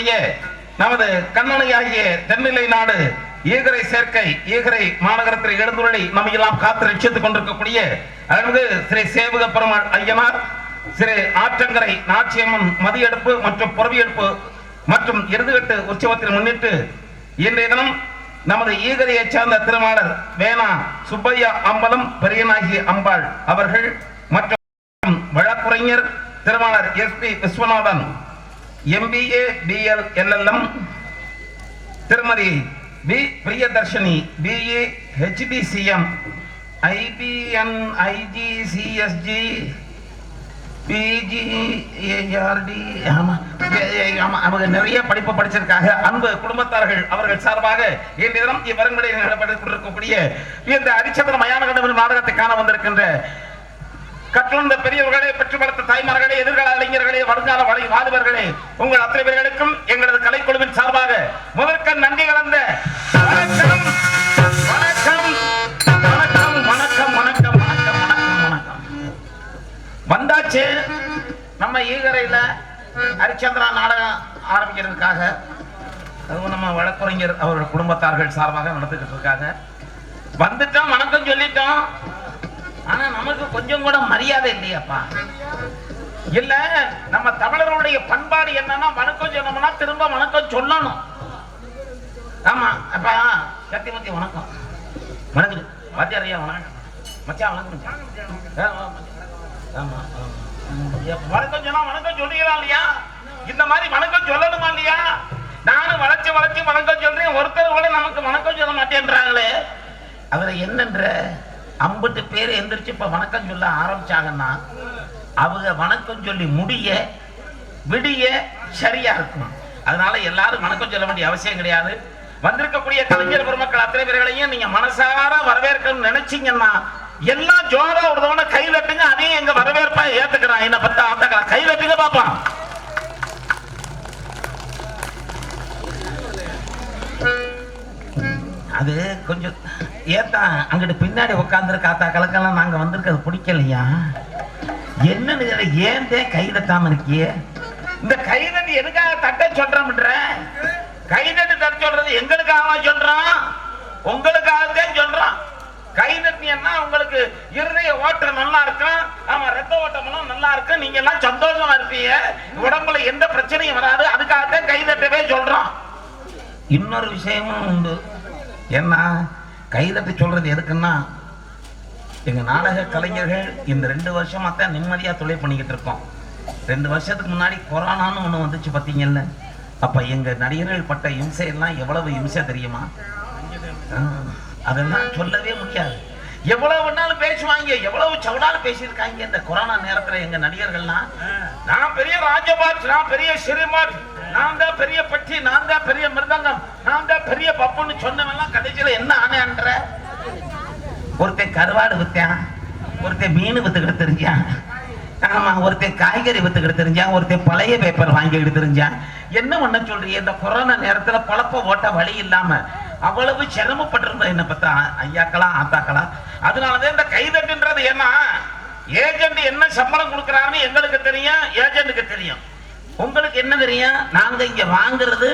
இருக்கக்கூடிய நமது கண்ணனையாகிய தென்னிலை நாடு ஈகரை சேர்க்கை ஈகரை மாநகரத்தில் எழுந்துள்ளி நம்ம எல்லாம் காத்து ரட்சித்துக் கொண்டிருக்கக்கூடிய அதாவது ஸ்ரீ சேவக பெருமாள் ஐயனார் ஸ்ரீ ஆற்றங்கரை நாச்சியம்மன் மதியெடுப்பு மற்றும் புறவியெடுப்பு மற்றும் இறுதிகட்டு உற்சவத்தை முன்னிட்டு இன்றைய தினம் நமது ஈகரையைச் சார்ந்த திருமாளர் வேணா சுப்பையா அம்பலம் பெரியனாகி அம்பாள் அவர்கள் மற்றும் வழக்குரைஞர் திருமாளர் S P Viswanathan MBA BL LLM திருமதி P Priyadharshini BE HPCM IBN IGCSG PGART ஆமா ஆமா அவங்க நிறைய படிப்பு படிச்சிருக்காங்க. அன்பு குடும்பத்தார்கள் அவர்கள் சார்பாக இன்றைய தினம் இவ்வரங்குடைய நடைபெற்றுக் கொண்டிருக்கக்கூடிய இந்த அரிச்சந்திர மயான கடவுள் நாடகத்தை காண வந்திருக்கின்ற கற்றுணர்ந்த பெரியவர்களே பெற்று வளர்த்த தாய்மார்களே எதிர்கால இளைஞர்களே வருங்கால வலை வாலிபர்களே உங்கள் அத்தனை பேர்களுக்கும் எங்களது கலைக்குழுவின் சார்பாக முதற்க நன்றி கலந்த வணக்கம் வணக்கம் வணக்கம் வணக்கம் வணக்கம் வணக்கம் வணக்கம் வணக்கம். வந்தாச்சு நம்ம ஈகரையில ஹரிச்சந்திரா நாடகம் ஆரம்பிக்கிறதுக்காக அதுவும் நம்ம வழக்குரைஞர் அவரோட குடும்பத்தார்கள் சார்பாக நடந்துகிட்டு இருக்காங்க. வந்துட்டோம் வணக்கம் சொல்லிட்டோம். ஆனா நமக்கு கொஞ்சம் கூட மரியாதை இல்லையாப்பா. இல்ல நம்ம தமிழருடைய பண்பாடு என்னன்னா வணக்கம் சொன்னோம்னா திரும்ப வணக்கம் சொல்லணும். ஆமா அப்பா சத்தியமூர்த்தி வணக்கம். வணக்கம். வாத்தியார் வணக்கம் மச்சான். வணக்கம் ஆமா வணக்கம் சொன்னா வணக்கம் சொல்றீங்களா இல்லையா? இந்த மாதிரி வணக்கம் சொல்லணுமா இல்லையா? நானும் வளைச்சு வளைச்சு வணக்கம் சொல்றேன். ஒருத்தர் கூட நமக்கு வணக்கம் சொல்ல மாட்டேன்றாங்களே. அவரை என்னன்ற ஐம்பது பேர் எந்திரிச்சு இப்ப வணக்கம் சொல்ல ஆரம்பிச்சாங்கன்னா அவங்க வணக்கம் சொல்லி முடிய விடிய சரியா இருக்கும். அதனால எல்லாரும் வணக்கம் சொல்ல வேண்டிய அவசியம் கிடையாது. வந்திருக்கக்கூடிய கலைஞர் பெருமக்கள் அத்தனை பேர்களையும் நீங்க மனசார வரவேற்கணும்னு நினைச்சீங்கன்னா எல்லாம் ஜோரா ஒரு தவணை கை வெட்டுங்க அதையும் எங்க வரவேற்பா ஏத்துக்கிறான். என்ன பத்தா ஆத்தக்கலாம் கை வெட்டுங்க பாப்பான் அது கொஞ்சம் ஏத்தா அங்கிட்டு பின்னாடி உட்காந்துரு காத்தா கலக்கெல்லாம் நாங்க வந்திருக்கிறது பிடிக்கலையா? என்னன்னு தெரியல, ஏன் தான் கை தட்டாம இருக்கியே? இந்த கை தட்டி எதுக்காக தட்ட சொல்றோம்ன்ற? கை தட்டி தட்ட சொல்றது எங்களுக்காக சொல்றான்? உங்களுக்காகத்தான் சொல்றான். கை தட்டினா உங்களுக்கு இருதய ஓட்டம் நல்லா இருக்கும். ஆமா ரத்த ஓட்டம் எல்லாம் நல்லா இருக்கும். நீங்க எல்லாம் சந்தோஷமா இருப்பீங்க. உடம்புல எந்த பிரச்சனையும் வராது. அதுக்காகத்தான் கை தட்டவே சொல்றோம் இன்னொரு விஷயமும் உண்டு. என்ன கைதட்டி சொல்றது எதுக்குன்னா எங்க நாடக கலைஞர்கள் இந்த ரெண்டு வருஷமா தான் நிம்மதியா தொழில் பண்ணிக்கிட்டு இருக்கோம். ரெண்டு வருஷத்துக்கு முன்னாடி கொரோனான்னு ஒண்ணு வந்துச்சு பார்த்தீங்கல்ல அப்ப எங்க நடிகர்கள் பட்ட இம்சை எல்லாம் எவ்வளவு இம்சை தெரியுமா? அதெல்லாம் சொல்லவே முடியாது. எவ்வளவு வேணாலும் பேசுவாங்க எவ்வளவு சவுடாலும் பேசியிருக்காங்க. இந்த கொரோனா நேரத்துல எங்க நடிகர்கள்லாம் நான் பெரிய ராஜபாட் நான் பெரிய சிறுமாட் நான் தான் பெரிய பட்டி நான் தான் பெரிய மிருதங்கம் நான் தான் பெரிய பப்புன்னு சொன்னவெல்லாம் கடைசியில என்ன ஆனேன்ற? ஒருத்தன் கருவாடு வித்தான் ஒருத்தன் மீன் வித்துக்கிட்டு தெரிஞ்சான். ஆமா ஒருத்தன் காய்கறி வித்துக்கிட்டு தெரிஞ்சான் ஒருத்தன் பழைய பேப்பர் வாங்கிக்கிட்டு தெரிஞ்சான். என்ன பண்ண சொல்றீங்க? இந்த கொரோனா நேரத்துல பொழப்ப ஓட்ட வழி இல்லாம அவ்வளவு சிரமப்பட்டிருந்த என்ன பார்த்தா ஐயாக்களா ஆத்தாக்களா. அதனாலதான் இந்த கைதட்டுன்றது என்ன? ஏஜென்ட் என்ன சம்பளம் கொடுக்குறாருன்னு எங்களுக்கு தெரியும் ஏஜென்ட்டுக்கு தெரியும். உங்களுக்கு என்ன தெரியும்? நாங்க இங்க வாங்குறது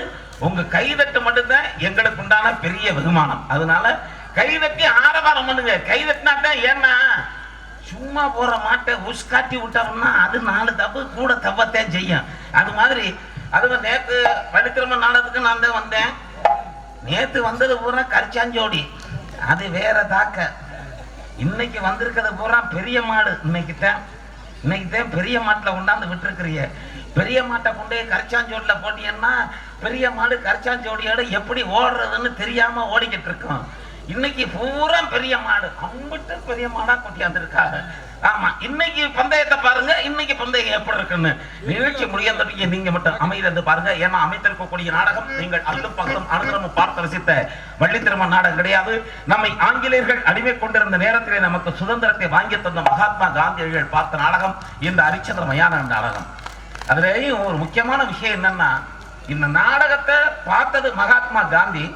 உங்க கைதட்டு மட்டும்தான் எங்களுக்கு உண்டான பெரிய வெகுமானம் அதனால கைதட்டி ஆரவாரம் பண்ணுங்க. கைதட்டினா தான் ஏன்னா சும்மா போற மாட்டை உஸ்காட்டி விட்டோம்னா அது நாலு தப்பு கூட தப்பத்தான் செய்யும். அது மாதிரி அது நேற்று வழித்திரும்ப நாடகத்துக்கு நான் தான் வந்தேன். நேத்து வந்தது பூரா கரிச்சாஞ்சோடி. அது வேற தாக்க. இன்னைக்கு வந்திருக்கிறது பூரா பெரிய மாடு. இன்னைக்கு தான் இன்னைக்கு தான் பெரிய மாட்டில் கொண்டாந்து விட்டுருக்கிறீங்க பெரிய மாட்டை கொண்டு போய் போட்டீங்கன்னா பெரிய மாடு கரிச்சாஞ்சோடியோட எப்படி ஓடுறதுன்னு தெரியாம ஓடிக்கிட்டு இருக்கோம். இன்னைக்கு பூரா பெரிய மாடு. அம்பிட்டு பெரிய மாடா கொட்டியாந்துருக்காங்க ஆமா இன்னைக்கு பந்தயத்தை பாருங்க இன்னைக்கு பந்தயம் எப்படி இருக்குன்னு. நிகழ்ச்சி முடியாதவங்க நீங்க மட்டும் அமைதிருந்து பாருங்க. ஏன்னா அமைத்திருக்கக்கூடிய நாடகம் நீங்கள் அல்லும் பகலும் அனுதினமும் பார்த்து ரசித்த வள்ளி திருமண நாடகம் கிடையாது. நம்மை ஆங்கிலேயர்கள் அடிமை கொண்டிருந்த நேரத்திலே நமக்கு சுதந்திரத்தை வாங்கி தந்த மகாத்மா காந்தியடிகள் பார்த்த நாடகம் இந்த ஹரிச்சந்திர மயான நாடகம். அதுலேயும் ஒரு முக்கியமான விஷயம் என்னன்னா இந்த நாடகத்தை பார்த்தது மகாத்மா காந்தி.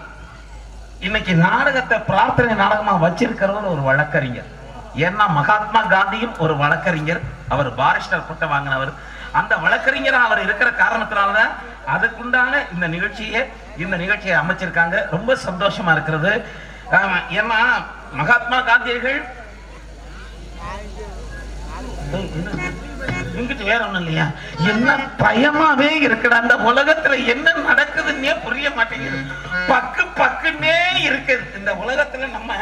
இன்னைக்கு நாடகத்தை பிரார்த்தனை நாடகமா வச்சிருக்கிறவர் ஒரு வழக்கறிஞர். ஏன்னா மகாத்மா காந்தியும் ஒரு வழக்கறிஞர். அவர் பாரிஸ்டர் பட்டம் வாங்கினவர். அந்த வழக்கறிஞராக அவர் இருக்கிற காரணத்தினாலதான் அதுக்குண்டான இந்த நிகழ்ச்சியை இந்த நிகழ்ச்சியை அமைச்சிருக்காங்க. ரொம்ப சந்தோஷமா இருக்கிறது. ஏன்னா மகாத்மா காந்தியர்கள் இங்கிட்டு வேற ஒண்ணும் இல்லையா? என்ன பயமாவே இருக்குடா அந்த உலகத்துல என்ன நடக்குதுன்னே புரிய மாட்டேங்குது. பக்கு பக்குன்னே இருக்குது. இந்த உலகத்துல நம்ம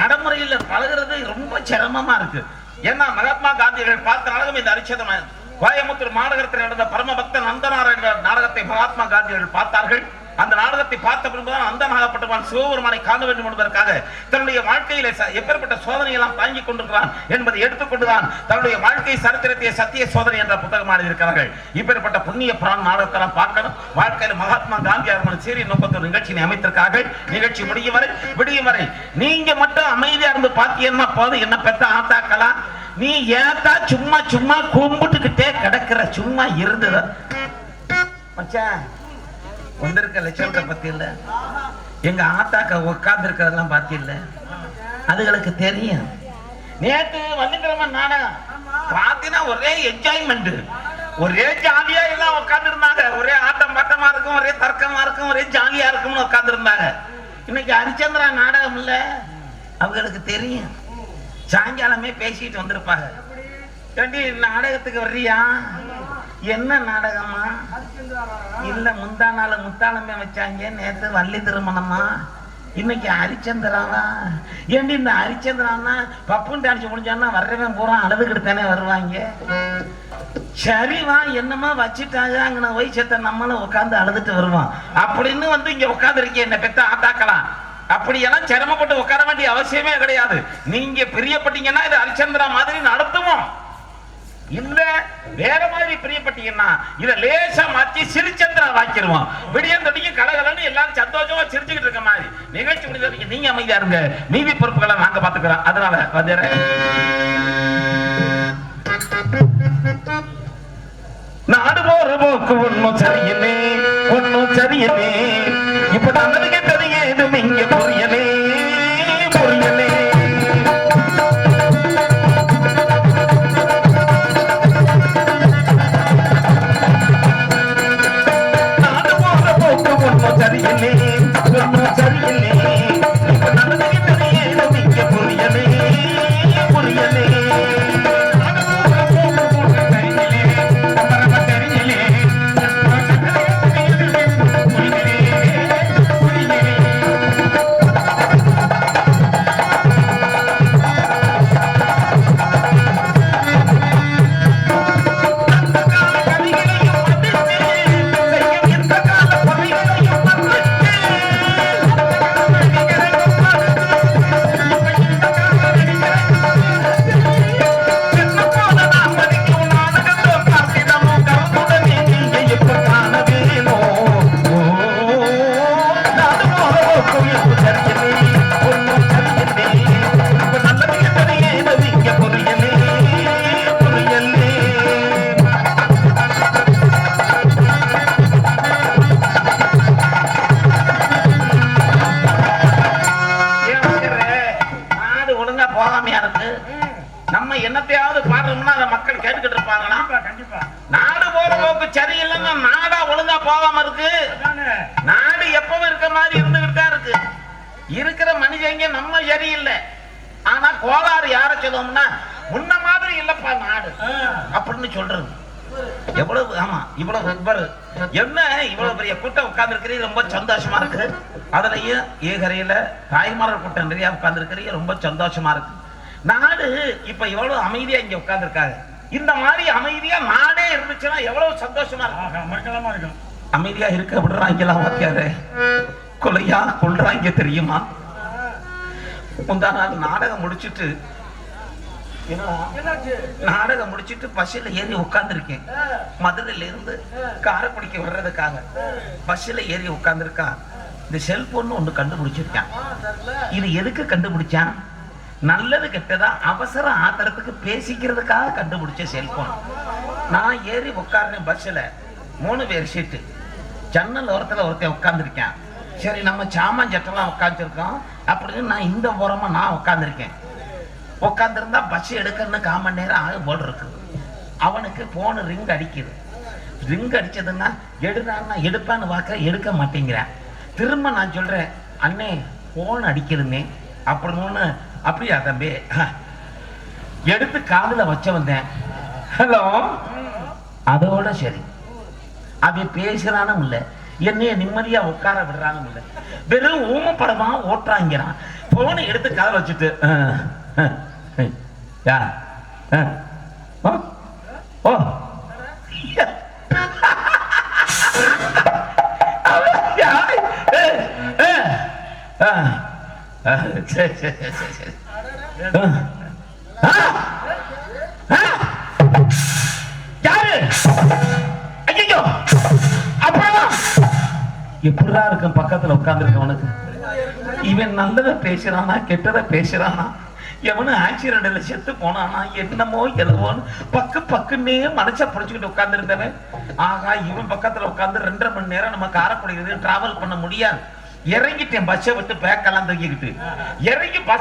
நடைமுறையில பழகுறது ரொம்ப சிரமமா இருக்கு. ஏன்னா மகாத்மா காந்திகள் பார்த்த நாடகம் இந்த அரிச்சதமாக கோயம்புத்தூர் மாநகரத்தில் நடந்த பரமபக்த நந்தனாராயண நாடகத்தை மகாத்மா காந்திகள் பார்த்தார்கள். அந்த நாடகத்தை பார்த்த பின்புதான் அந்தமாகப்பட்டவன் சிவபெருமானை காண வேண்டும் என்பதற்காக தன்னுடைய வாழ்க்கையில எப்பேற்பட்ட சோதனை எல்லாம் தாங்கி கொண்டிருக்கிறான் என்பதை எடுத்துக்கொண்டுதான் தன்னுடைய வாழ்க்கை சரித்திரத்திய சத்திய சோதனை என்ற புத்தகம் எழுதியிருக்கிறார்கள் இப்பேற்பட்ட புண்ணிய புராண நாடகத்தெல்லாம் பார்க்கணும். வாழ்க்கையில மகாத்மா காந்தி அவர்கள் சீரிய நோக்கத்தோடு நிகழ்ச்சியை அமைத்திருக்கார்கள் நிகழ்ச்சி முடியும் வரை விடியும் வரை. நீங்க மட்டும் அமைதியா இருந்து பாத்தீங்கன்னா போதும். என்ன பெத்த ஆத்தாக்கலாம் நீ ஏத்தா சும்மா சும்மா கும்பிட்டுக்கிட்டே கிடக்குற? சும்மா இருந்தது. மச்சான் வந்திருக்க லட்சணத்தை பத்தி இல்ல. எங்க ஆத்தாக்க உட்கார்ந்து இருக்கிறதெல்லாம் பாத்தி இல்ல. அதுகளுக்கு தெரியும். நேத்து வள்ளிக்கிழமை நாடகம். பாத்தீங்கன்னா ஒரே என்ஜாய்மெண்ட் ஒரே ஜாலியா எல்லாம் உட்கார்ந்து இருந்தாங்க ஒரே ஆட்டம் பாட்டமா இருக்கும் ஒரே தர்க்கமா இருக்கும் ஒரே ஜாலியா இருக்கும்னு உட்கார்ந்து இருந்தாங்க இன்னைக்கு ஹரிச்சந்திரா நாடகம் இல்ல. அவங்களுக்கு தெரியும். சாயங்காலமே பேசிட்டு வந்திருப்பாங்க. நாடகத்துக்கு வர்றியா? என்ன நாடகமா இல்ல முந்தா நாள் முத்தாளமே வச்சாங்க நேத்து வள்ளி திருமணமா இன்னைக்கு ஹரிச்சந்திராவா? ஏண்டி இந்த ஹரிச்சந்திரான்னா பப்புன் டான்ஸ் முடிஞ்சான்னா வர்றவன் பூரா அழுதுகிட்டு தானே வருவாங்க. சரிவா என்னமா வச்சுட்டாங்க போய் செத்த நம்மளும் உட்காந்து அழுதுட்டு வருவோம் அப்படின்னு வந்து இங்க உட்காந்துருக்கீங்க என்ன பெத்த ஆத்தாக்கலாம் அப்படியெல்லாம் சிரமப்பட்டு உட்கார வேண்டிய அவசியமே கிடையாது. நீங்க பிரியப்பட்டீங்கன்னா இது ஹரிச்சந்திரா மாதிரி நடத்துவோம். இல்லை வேற மாதிரி பிரியப்பட்டீங்கன்னா இத லேசா மாத்தி சிரிச்சந்திரா வாக்கிடுவோம். விடியந்தடிக்கு கலகலன்னு எல்லாரும் சந்தோஷமா சிரிச்சுக்கிட்டு இருக்க மாதிரி. நிகழ்ச்சி முடிஞ்ச வரைக்கும் நீங்க அமைதியா இருங்க. மீதி பொறுப்புகளை நாங்க பாத்துக்கிறோம். அதனால வந்துடுறேன். நாடு போற போக்கு ஒன்னும் சரியுமே ஒன்னும் சரியுமே இப்ப நல்லது கெட்டது ஏதும் இங்க புரிய முன்ன மாதிரி இல்லப்பா நாடு. அப்படின்னு சொல்றது. எவ்வளவு ஆமா இவ்வளவு என்ன இவ்வளவு பெரிய கூட்டம் உட்கார்ந்து ரொம்ப சந்தோஷமா இருக்கு. அதுலயும் ஏகரையில தாய்மார்கள் கூட்டம் நிறைய உட்கார்ந்து ரொம்ப சந்தோஷமா இருக்கு. நாடு இப்ப எவ்வளவு அமைதியா இங்க உட்கார்ந்துருக்காங்க. இந்த மாதிரி அமைதியா நாடே இருந்துச்சுன்னா எவ்வளவு சந்தோஷமா இருக்கும் இருக்கும் அமைதியா இருக்க விடுறாங்கலாம் வாத்தியாரு கொலையா கொள்றாங்க தெரியுமா? முந்தா நாள் நாடகம் முடிச்சிட்டு நாடகம் முடிச்சிட்டு பஸ்ஸில் ஏறி உட்கார்ந்துருக்கேன். மதுரையில இருந்து காரைக்குடிக்கு வர்றதுக்காக பஸ்ஸில் ஏறி உட்கார்ந்துருக்கான் இந்த செல்போன் ஒன்று கண்டுபிடிச்சிருக்கான். இது எதுக்கு கண்டுபிடிச்சான்? நல்லது கெட்டதா? அவசர ஆத்திரத்துக்கு பேசிக்கிறதுக்காக கண்டுபிடிச்ச செல்போன் நான் ஏறி உட்கார்றேன் பஸ்ஸில். மூணு பேர் சீட்டு ஜன்னல் ஓரத்தில் ஒருத்தன் உட்காந்துருக்கேன் சரி நம்ம சாமான் சட்டெல்லாம் உட்காந்துருக்கோம் அப்படின்னு நான் இந்த ஓரமா நான் உட்காந்துருக்கேன் உட்காந்துருந்தா பஸ் எடுக்கணும்னு கால் மணி நேரம் ஆகும் போல் இருக்கு. அவனுக்கு ஃபோனு ரிங் அடிக்குது. ரிங் அடிச்சதுன்னா எடுறான்னா எடுப்பான்னு பார்க்க எடுக்க மாட்டேங்கிறேன். திரும்ப நான் சொல்கிறேன் அண்ணே ஃபோன் அடிக்கிறதுனே அப்படின்னு அப்படியா தம்பி? எடுத்து காதில் வச்ச வந்தேன். ஹலோ அதோட சரி. அவன் பேசுகிறானும் இல்லை. என்னைய நிம்மதியாக உட்கார விடுறானும் இல்லை. வெறும் ஊமப்படமாக ஓட்டுறாங்கிறான். ஃபோனை எடுத்து காதில் வச்சுட்டு அஹ், யா அஹ், ஓ ஓ. யாரு? அஹ், அஹ், அஹ், அஹ், சரி சரி சரி சரி யாரு? ஐயோ அப்புறமா. எப்படிதான் இருக்கும் பக்கத்துல உட்கார்ந்துருக்க உனக்கு. இவன் நல்லதை பேசுறானா கெட்டதை பேசுறானா? எவனும் ஆக்சிடென்ட்ல செத்து போனானா என்னமோ எதுவோன்னு பக்கு பக்குன்னே மனச புடிச்சுக்கிட்டு உட்கார்ந்து ஆகா இவன் பக்கத்துல உட்கார்ந்து ரெண்டரை மணி நேரம் நம்ம காரக்குடி டிராவல் பண்ண முடியாது. இறங்கிட்டேன் பஸ்ஸை விட்டு பேக்கெல்லாம் தூக்கிக்கிட்டு இறங்கி பஸ்